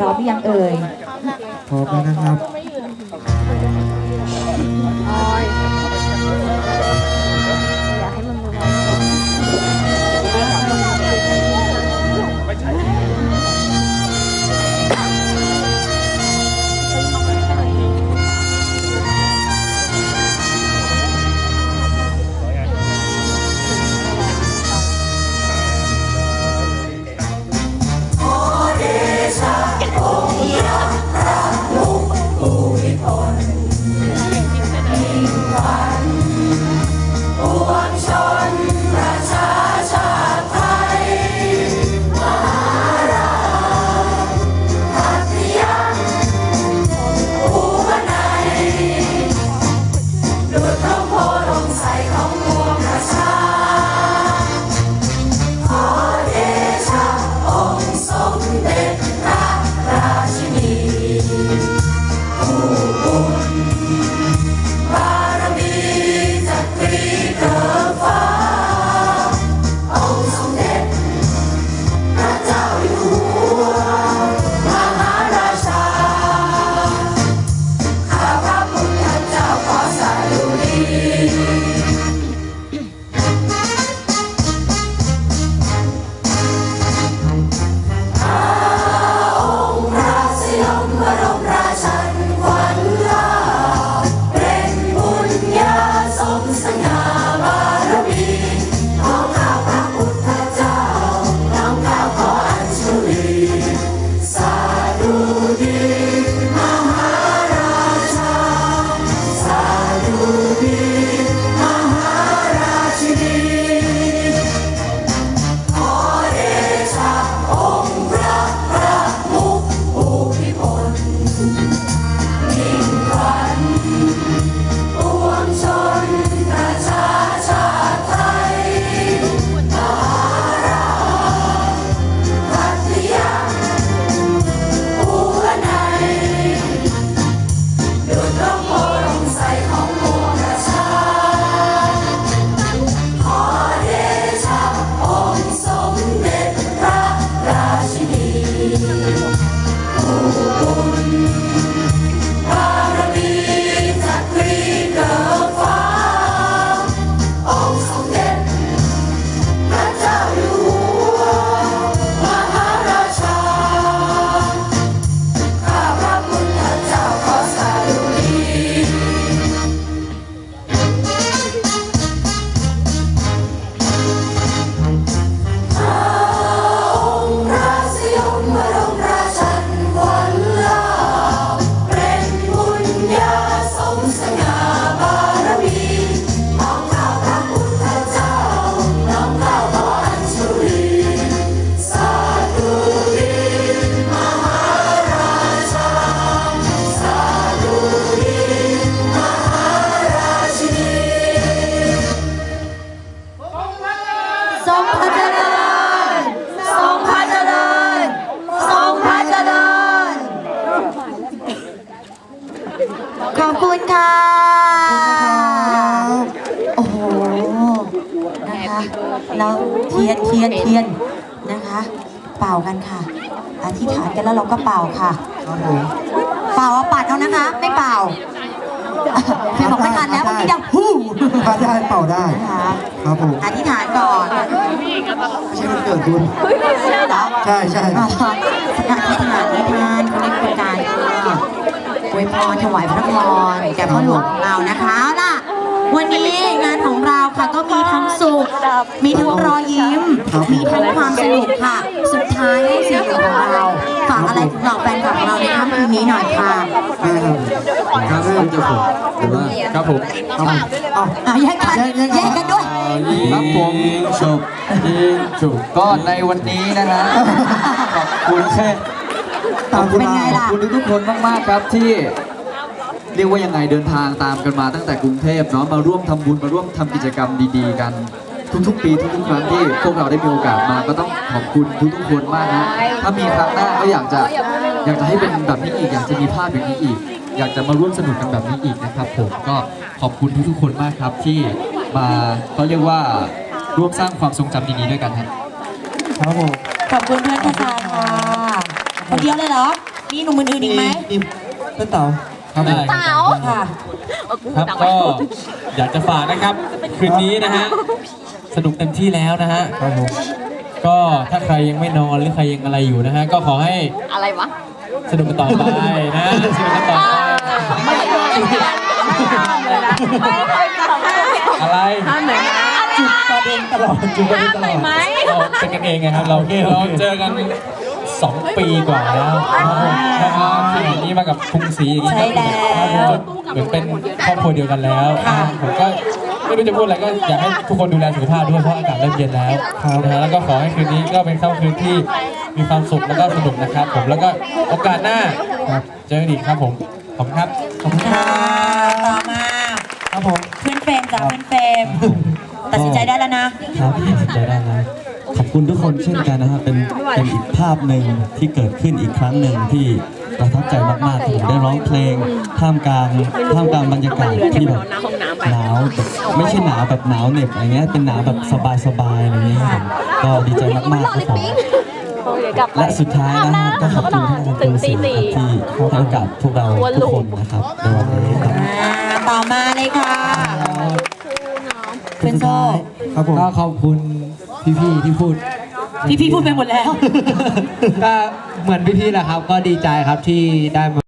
พร้อมหรือยังเอ่ยพร้อมแล้วนะครับ Never ท ยนเทียนเทียนนะคะ เป่ากันค่ะอธิษฐานกันแล้วเราก็เป่าค่ะครับผมเป่าเอาปัดเอานะคะ ไม่เป่าพี่บอกไม่ทันแล้วเมื่อกี้ดังฮู้ถ้าได้เป่าได้นะคะครับผมอธิษฐานก่อนไม่ใช่วันเกิดคุณเหรอใช่ใช่อ่าสถานที่สถานที่ทานเขาเรียกโครงการค่ะอวยพรถวายพระพรแก่พ่อหลวงของเรานะคะเอาล่ะ วันนี้งานของเรา ค่ะ ก็มีทั้งสุข มีทั้งรอยยิ้ม มีทั้งความสนุกค่ะ สุดท้ายให้สิ่งของเราฝากอะไรเหล่าแฟนคลับของเราในค่ำคืนนี้หน่อยค่ะได้ครับครับเริ่มจะผมหรือว่าครับผมเอาเอาอะแยกกันแยกกันด้วย ครับผมจบยิงจุบก็ในวันนี้นะฮะขอบคุณแค่ตามคุณเป็นไงมาล่ะขอบคุณทุกๆคนมากๆครับที่ เรียกว่ายังไงเดินทางตามกันมาตั้งแต่กรุงเทพเนาะมาร่วมทำบุญมาร่วมทำกิจกรรมดีๆ กันทุกๆ ปีทุกๆครั้งที่พวกเราได้มีโอกาสมาก็ต้องขอบคุณทุกๆคนมากนะถ้ามีครั้งหน้าก็อยากจะอยากจะให้เป็นแบบนี้อีกอยากจะมีภาพอย่างนี้อีก อยากจะมาร่วมสนุกกันแบบนี้อีกนะครับ ผมก็ขอบคุณทุกๆคนมากครับที่มาเขาเรียกว่าร่วมสร้างความทรงจำดีๆด้วยกันครับครับผมขอบคุณเพื่อนภาษาค่ะคนเดียวเลยเหรอมีหนุ่มอื่นๆอีกไหมนี่เป็นเต่า ครับได้เต๋าค่ะ ครับก็อยากจะฝากนะครับ คืนนี้นะฮะ สนุกเต็มที่แล้วนะฮะ ครับผมก็ถ้าใครยังไม่นอนหรือใครยังอะไรอยู่นะฮะ ก็ขอให้อะไรวะ สนุกกันต่อไปนะสนุกกันต่อไปไม่เคยเลยนะไม่เคยทำอะไรท่านไหนนะจุดประเด็นตลอดจุดประเด็นตลอดไหมเราเป็นกันเองไงครับ เราเราเจอกันสองปีกว่าแล้วแล้วก็คืออย่าง นี้มากับกรุงศรีอย่างนี้ใช่แล้วเหมือนเป็นครอบครัวเดียวกันแล้วค่ะผมก็ไม่รู้จะพูดอะไรก็อยากให้ทุกคนดูแลสุขภาพด้วยเพราะอากาศเริ่มเย็นแล้วนะฮะแล้วก็ขอให้คืนนี้ก็เป็นค่ำคืนที่มีความสุขแล้วก็สนุกนะครับ ผมแล้วก็โอกาสหน้าครับเจอกันอีกครับผมขอบคุณครับขอบคุณคค่ะรับต่อมาครับผมเพื่อนเฟรมจ้ะเพื่อนเฟรมตัดสินใจได้แล้วนะครับตัดสินใจได้แล้วขอบคุณทุกคนเช่นกันนะครับเป็นเป็นอีกภาพหนึ่งที่เกิดขึ้นอีกครั้งหนึ่งที่ ประทับใจมากๆที่ผมได้ร้องเพลงท่ามกลางท่ามกลางบรรยากาศที่แบบหนาวแบบไม่ใช่หนาวแบบหนาวเหน็บอะไรเงี้ยเป็นหนาวแบบสบายๆอะไรเงี้ยครับก็ดีใจมากๆครับผมโอเคกลับไปและสุดท้ายนะฮะก็ขอบคุณท่านอาจารย์ถึงตูตีสิสี่ที่ให้โอกาสพวกเราทุกคนนะครับในวันนี้ครับอ่าต่อมาเลยค่ะเพื่อนโซ่ครับผมก็ขอบคุณพี่ๆที่พูด พี่พี่พูดไปหมดแล้วก็ เหมือนพี่ๆแหละครับ ก็ดีใจครับที่ได้มา